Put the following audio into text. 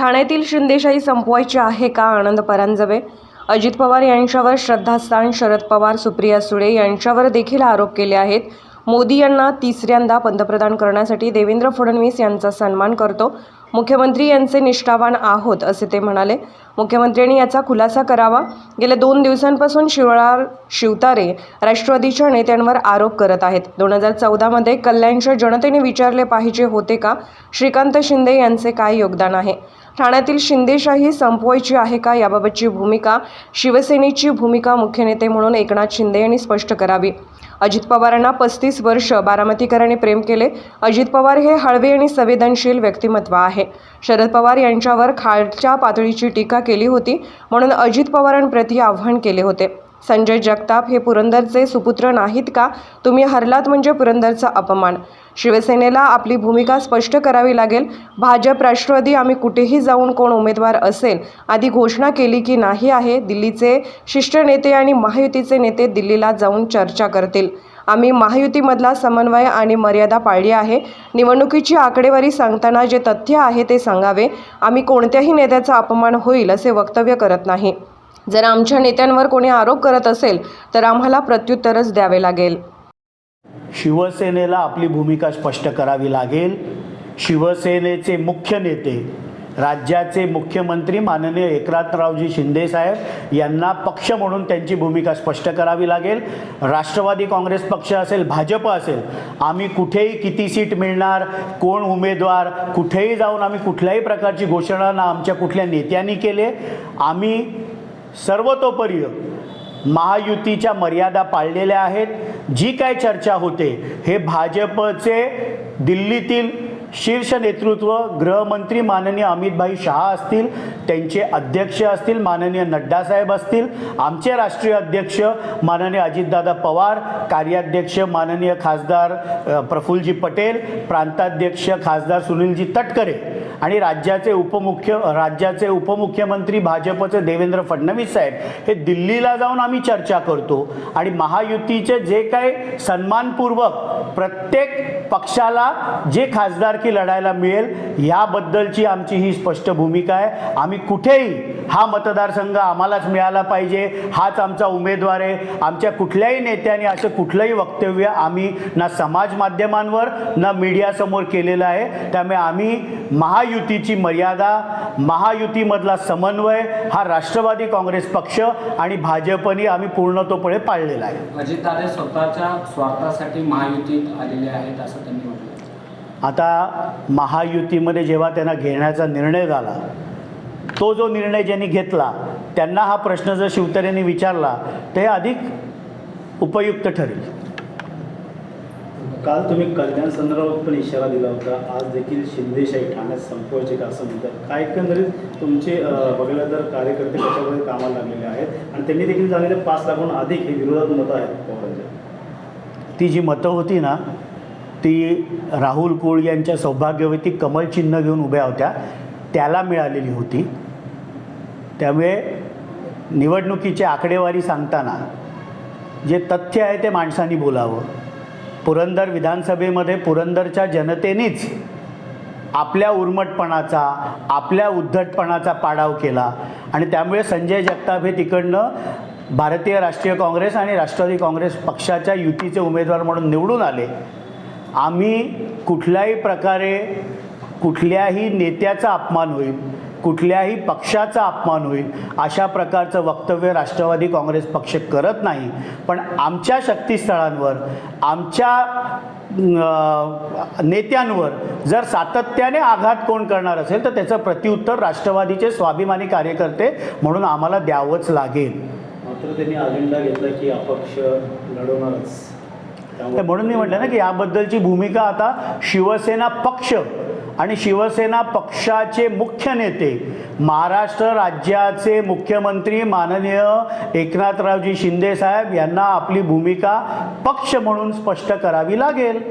ठाण्यातील शिंदेशाही संपवायची आहे का? आनंद परांजवे अजित पवार यांच्यावर श्रद्धास्थान शरद पवार सुप्रिया सुळे यांच्यावर देखील आरोप केले आहेत. मोदी यांना तिसऱ्यांदा पंतप्रधान करण्यासाठी देवेंद्र फडणवीस यांचा सन्मान करतो. मुख्यमंत्री यांचे निष्ठावान आहोत असे ते म्हणाले. मुख्यमंत्र्यांनी याचा खुलासा करावा. गेल्या दोन दिवसांपासून शिवळार शिवतारे राष्ट्रवादीच्या नेत्यांवर आरोप करत आहेत. दोन हजार चौदामध्ये कल्याणच्या जनतेने विचारले पाहिजे होते का? श्रीकांत शिंदे यांचे काय योगदान आहे? ठाण्यातील शिंदेशाही संपवायची आहे का याबाबतची भूमिका शिवसेनेची भूमिका मुख्य नेते म्हणून एकनाथ शिंदे यांनी स्पष्ट करावी. अजित पवारांना पस्तीस वर्ष बारामतीकरांनी प्रेम केले. अजित पवार हे हळवे आणि संवेदनशील व्यक्तिमत्व आहे. शरद पवार यांच्यावर खालच्या पातळीची टीका केली होती म्हणून अजित पवारांप्रती आव्हान केले होते. संजय जगताप हे पुरंदरचे सुपुत्र नाहीत का? तुम्ही हरलात म्हणजे पुरंदरचा अपमान. शिवसेनेला आपली भूमिका स्पष्ट करावी लागेल. भाजप राष्ट्रवादी आम्ही कुठेही जाऊन कोण उमेदवार असेल आधी घोषणा केली की नाही आहे दिल्लीचे शिष्ट नेते आणि महायुतीचे नेते दिल्लीला जाऊन चर्चा करतील. आम्ही महायुतीमधला समन्वय आणि मर्यादा पाळली आहे. निवडणुकीची आकडेवारी सांगताना जे तथ्य आहे ते सांगावे. आम्ही कोणत्याही नेत्याचा अपमान होईल असे वक्तव्य करत नाही. जर आमच्या नेत्यांवर कोणी आरोप करत असेल तर आम्हाला प्रत्युत्तरच द्यावे लागेल. शिवसेनेला आपली भूमिका स्पष्ट करावी लागेल. शिवसेनेचे मुख्य नेते राज्याचे मुख्यमंत्री माननीय एकनाथरावजी शिंदेसाहेब यांना पक्ष म्हणून त्यांची भूमिका स्पष्ट करावी लागेल. राष्ट्रवादी काँग्रेस पक्ष असेल भाजप असेल आम्ही कुठेही किती सीट मिळणार कोण उमेदवार कुठेही जाऊन आम्ही कुठल्याही प्रकारची घोषणा ना आमच्या कुठल्या नेत्यांनी केले. आम्ही सर्वतोपरी महायुतीच्या मर्यादा पाळलेल्या आहेत. जी काय चर्चा होते हे भाजपचे दिल्लीतील शीर्ष नेतृत्व गृहमंत्री माननीय अमितभाई शहा असतील त्यांचे अध्यक्ष असतील माननीय नड्डा साहेब असतील आमचे राष्ट्रीय अध्यक्ष माननीय अजितदादा पवार कार्याध्यक्ष माननीय खासदार प्रफुल्लजी पटेल प्रांताध्यक्ष खासदार सुनीलजी तटकरे आणि राज्याचे उपमुख्य राज्याचे उपमुख्यमंत्री भाजपचे देवेंद्र फडणवीस साहेब हे दिल्लीला जाऊन आम्ही चर्चा करतो. आणि महायुतीचे जे काही सन्मानपूर्वक प्रत्येक पक्षाला जे खासदारकी लढायला मिळेल याबद्दलची आमची ही स्पष्ट भूमिका आहे. आम्ही कुठेही हा मतदारसंघ आम्हालाच मिळाला पाहिजे हाच आमचा उमेदवार आहे. आमच्या कुठल्याही नेत्याने असं कुठलंही वक्तव्य आम्ही ना समाज माध्यमांवर ना मीडियासमोर केलेलं आहे. त्यामुळे आम्ही महायुतीची मर्यादा महायुतीमधला समन्वय हा राष्ट्रवादी काँग्रेस पक्ष आणि भाजपने आम्ही पूर्णतोपणे पाळलेला आहे. अजितदादा स्वतःच्या स्वार्थासाठी महायुतीत आलेले आहेत असं त्यांनी म्हटलं. आता महायुतीमध्ये जेव्हा त्यांना घेण्याचा निर्णय झाला तो जो निर्णय ज्यांनी घेतला त्यांना हा प्रश्न जर शिवतरेंनी विचारला हे अधिक उपयुक्त ठरेल. काल तुम्ही कल्याण संदर्भात पण इशारा दिला होता. आज देखील शिंदेशाही ठाण्यात संपवायचे का असं म्हणतात. काय एकंदरीत तुमचे बघायला तर कार्यकर्ते कशामध्ये कामाला लागलेले आहेत? आणि त्यांनी देखील झालेले पाच लाखाहून अधिक हे विरोधात मतं आहेत पवारांच्या. ती जी मतं होती ना ती राहुल कुळ यांच्या सौभाग्यवती कमल चिन्ह घेऊन उभ्या होत्या. त्याला मिळालेली होती. त्यामुळे निवडणुकीची आकडेवारी सांगताना जे तथ्य आहे ते माणसांनी बोलावं. पुरंदर विधानसभेमध्ये पुरंदरच्या जनतेनेच आपल्या उर्मटपणाचा आपल्या उद्धटपणाचा पाडाव केला आणि त्यामुळे संजय जगताप हे तिकडनं भारतीय राष्ट्रीय काँग्रेस आणि राष्ट्रवादी काँग्रेस पक्षाच्या युतीचे उमेदवार म्हणून निवडून आले. आम्ही कुठल्याही प्रकारे कुठल्याही नेत्याचा अपमान होईल कुठल्याही पक्षाचा अपमान होईल अशा प्रकारचं वक्तव्य राष्ट्रवादी काँग्रेस पक्ष करत नाही. पण आमच्या शक्तीस्थळांवर आमच्या नेत्यांवर जर सातत्याने आघात कोण करणार असेल तर त्याचं प्रत्युत्तर राष्ट्रवादीचे स्वाभिमानी कार्यकर्ते म्हणून आम्हाला द्यावंच लागेल. मात्र त्यांनी अजेंडा घेतला की अपक्ष लढवणारच. तर म्हणून मी म्हटलं ना की याबद्दलची भूमिका आता शिवसेना पक्ष आणि शिवसेना पक्षाचे मुख्य नेते महाराष्ट्र राज्याचे मुख्यमंत्री माननीय एकनाथरावजी शिंदे साहेब यांना आपली भूमिका पक्ष म्हणून स्पष्ट करावी लागेल.